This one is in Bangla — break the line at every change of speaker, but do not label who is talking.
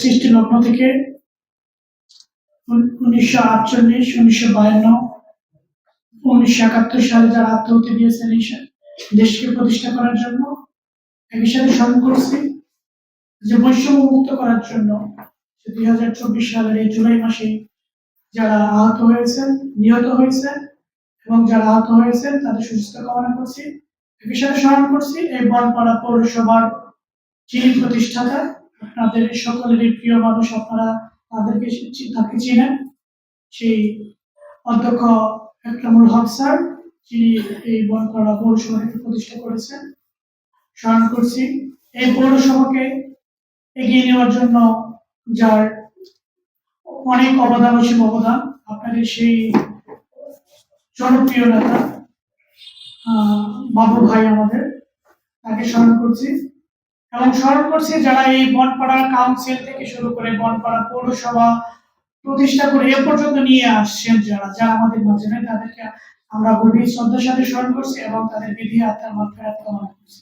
সৃষ্টি লগ্ন থেকে উনিশশো আটচল্লিশ, উনিশশো বায়ান্ন, উনিশশো একাত্তর সালে যারা আত্মহত্যা দিয়েছেন দেশকে প্রতিষ্ঠা করার জন্য, একই সাথে স্মরণ করছি যে বৈষম্য মুক্ত করার জন্য দুই হাজার চব্বিশ সালের এই জুলাই মাসে যারা আহত হয়েছেন, নিহত হয়েছেন এবং যারা আহত হয়েছেন তাদের সুস্থ কামনা করছি। একই সাথে স্মরণ করছি, এই বনপাড়া পৌরসভার যিনি প্রতিষ্ঠাতা আপনাদের সকলেরই প্রিয় মানুষ আপনারা তাদেরকে তাকে চিনেন। সেই অধ্যক্ষ একরামুল হক স্যার, যিনি এই বনপাড়া পৌরসভাকে প্রতিষ্ঠা করেছেন। স্মরণ করছি, এই পৌরসভাকে এগিয়ে নেওয়ার জন্য যার অনেক অবদান অসীম অবদান, আপনাদের সেই জনপ্রিয় নেতা বাবু ভাই আমাদের, তাকে স্মরণ করছি। এবং স্মরণ করছি যারা এই বনপাড়া কাউন্সিল থেকে শুরু করে বনপাড়া পৌরসভা প্রতিষ্ঠা করে এ পর্যন্ত নিয়ে আসছেন যারা যারা আমাদের মাঝে তাদেরকে আমরা গভীর শ্রদ্ধার সাথে স্মরণ করছি এবং তাদের বিধি আত্মার মাত্রা কামনা করছি।